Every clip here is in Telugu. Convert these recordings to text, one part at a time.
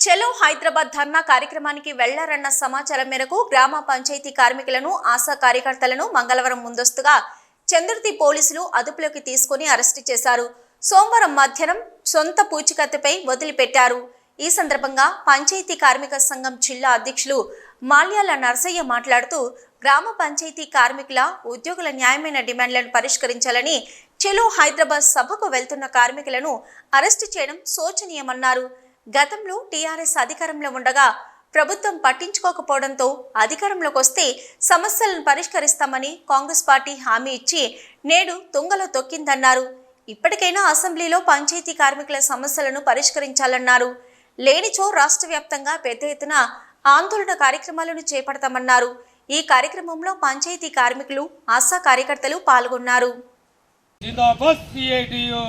చెలో హైదరాబాద్ ధర్నా కార్యక్రమానికి వెళ్ళారన్న సమాచారం మేరకు గ్రామ పంచాయతీ కార్మికులను ఆశా కార్యకర్తలను మంగళవారం ముందస్తుగా చంద్రతి పోలీసులు అదుపులోకి తీసుకుని అరెస్టు చేశారు. సోమవారం మధ్యాహ్నం సొంత పూచికత్తుపై వదిలిపెట్టారు. ఈ సందర్భంగా పంచాయతీ కార్మిక సంఘం జిల్లా అధ్యక్షులు మాల్యాల నర్సయ్య మాట్లాడుతూ గ్రామ పంచాయతీ కార్మికుల ఉద్యోగుల న్యాయమైన డిమాండ్లను పరిష్కరించాలని చెలో హైదరాబాద్ సభకు వెళ్తున్న కార్మికులను అరెస్టు చేయడం శోచనీయమన్నారు. గతంలో టీఆర్ఎస్ అధికారంలో ఉండగా ప్రభుత్వం పట్టించుకోకపోవడంతో అధికారంలోకి వస్తే సమస్యలను పరిష్కరిస్తామని కాంగ్రెస్ పార్టీ హామీ ఇచ్చి నేడు తుంగలో తొక్కిందన్నారు. ఇప్పటికైనా అసెంబ్లీలో పంచాయతీ కార్మికుల సమస్యలను పరిష్కరించాలన్నారు. లేనిచో రాష్ట్ర వ్యాప్తంగా పెద్ద ఎత్తున ఆందోళన కార్యక్రమాలను చేపడతామన్నారు. ఈ కార్యక్రమంలో పంచాయతీ కార్మికులు ఆశా కార్యకర్తలు పాల్గొన్నారు. జిందాబాద్ సిఐటియు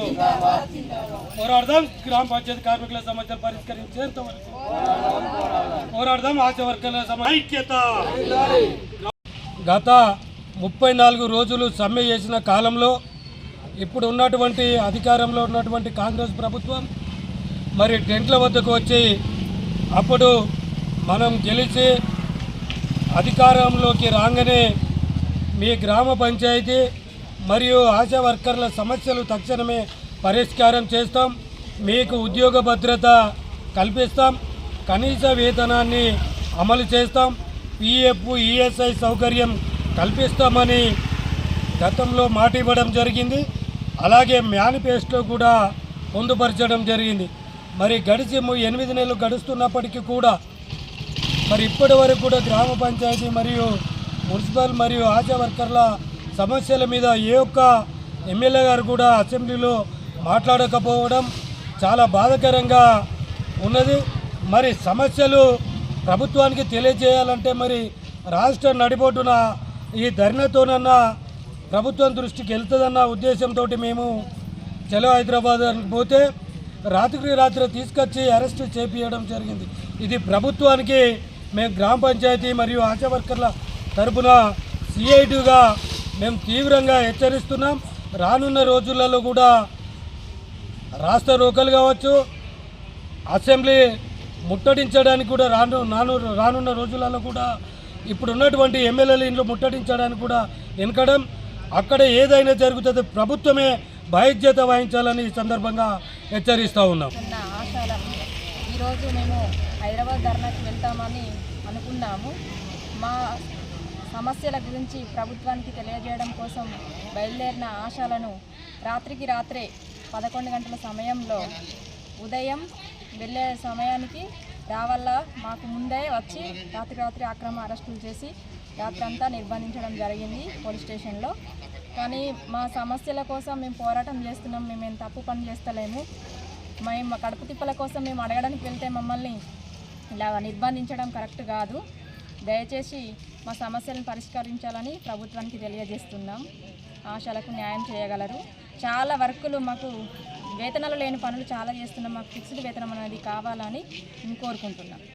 పోరాడదాం. గ్రామ పంచాయతీ కార్మికుల సమస్యలు పరిష్కరించేంత వరకు. పోరాడదాం. ఆశా వర్గాల ఐక్యత. గత ముప్పై నాలుగు రోజులు సమ్మె చేసిన కాలంలో ఇప్పుడు ఉన్నటువంటి అధికారంలో ఉన్నటువంటి కాంగ్రెస్ ప్రభుత్వం మరి టెంట్ల వద్దకు వచ్చి అప్పుడు మనం గెలిచి అధికారంలోకి రాగానే మీ గ్రామ పంచాయతీ మరియు ఆశా వర్కర్ల సమస్యలు తక్షణమే పరిష్కారం చేస్తాం. మీకు ఉద్యోగ భద్రత కల్పిస్తాం. కనీస వేతనాన్ని అమలు చేస్తాం. పిఎఫ్ ఈఎస్ఐ సౌకర్యం కల్పిస్తామని గతంలో మాట ఇవ్వడం జరిగింది. అలాగే మేనిఫెస్టో కూడా పొందుపరచడం జరిగింది. మరి గడిచి ఎనిమిది నెలలు గడుస్తున్నప్పటికీ కూడా మరి ఇప్పటి వరకు కూడా గ్రామ పంచాయతీ మరియు మున్సిపల్ మరియు ఆశా వర్కర్ల సమస్యల మీద ఏ ఒక్క ఎమ్మెల్యే గారు కూడా అసెంబ్లీలో మాట్లాడకపోవడం చాలా బాధాకరంగా ఉన్నది. మరి సమస్యలు ప్రభుత్వానికి తెలియజేయాలంటే మరి రాష్ట్ర నడిబొడ్డున ఈ ధర్నతోనన్నా ప్రభుత్వం దృష్టికి వెళ్తుందన్న ఉద్దేశంతో మేము చలో హైదరాబాద్ పోతే రాత్రికి రాత్రి తీసుకొచ్చి అరెస్ట్ చేపించడం జరిగింది. ఇది ప్రభుత్వానికి మేము గ్రామ పంచాయతీ మరియు ఆశా వర్కర్ల తరపున సిఐటిగా మేము తీవ్రంగా హెచ్చరిస్తున్నాం. రానున్న రోజులలో కూడా రాష్ట్ర రోకలు కావచ్చు అసెంబ్లీ ముట్టడించడానికి కూడా రాను నాను రానున్న రోజులలో కూడా ఇప్పుడు ఉన్నటువంటి ఎమ్మెల్యేల ఇంట్లో ముట్టడించడానికి కూడా వెనకడం అక్కడ ఏదైనా జరుగుతుంది ప్రభుత్వమే బాధ్యత వహించాలని ఈ సందర్భంగా హెచ్చరిస్తూ ఉన్నాం. ఈరోజు మేము హైదరాబాద్ ధర్నాకి వెళ్తామని అనుకున్నాము. మా సమస్యల గురించి ప్రభుత్వానికి తెలియజేయడం కోసం బయలుదేరిన ఆశాలను రాత్రికి రాత్రే పదకొండు గంటల సమయంలో ఉదయం వెళ్ళే సమయానికి రావల్ల మాకు ముందే వచ్చి రాత్రి రాత్రి అక్రమ అరెస్టులు చేసి రాత్రి అంతా నిర్బంధించడం జరిగింది పోలీస్ స్టేషన్లో. కానీ మా సమస్యల కోసం మేము పోరాటం చేస్తున్నాం మేము ఏం తప్పు పని చేస్తలేము. మేము కడుపు తిప్పల కోసం మేము అడగడానికి వెళ్తే మమ్మల్ని ఇలా నిర్బంధించడం కరెక్ట్ కాదు. దయచేసి మా సమస్యలను పరిష్కరించాలని ప్రభుత్వానికి తెలియజేస్తున్నాం. ఆశలకు న్యాయం చేయగలరు. చాలా వర్కులు మాకు వేతనాలు లేని పనులు చాలా చేస్తున్నాం. మాకు ఫిక్స్డ్ వేతనం అనేది కావాలని కోరుకుంటున్నాం.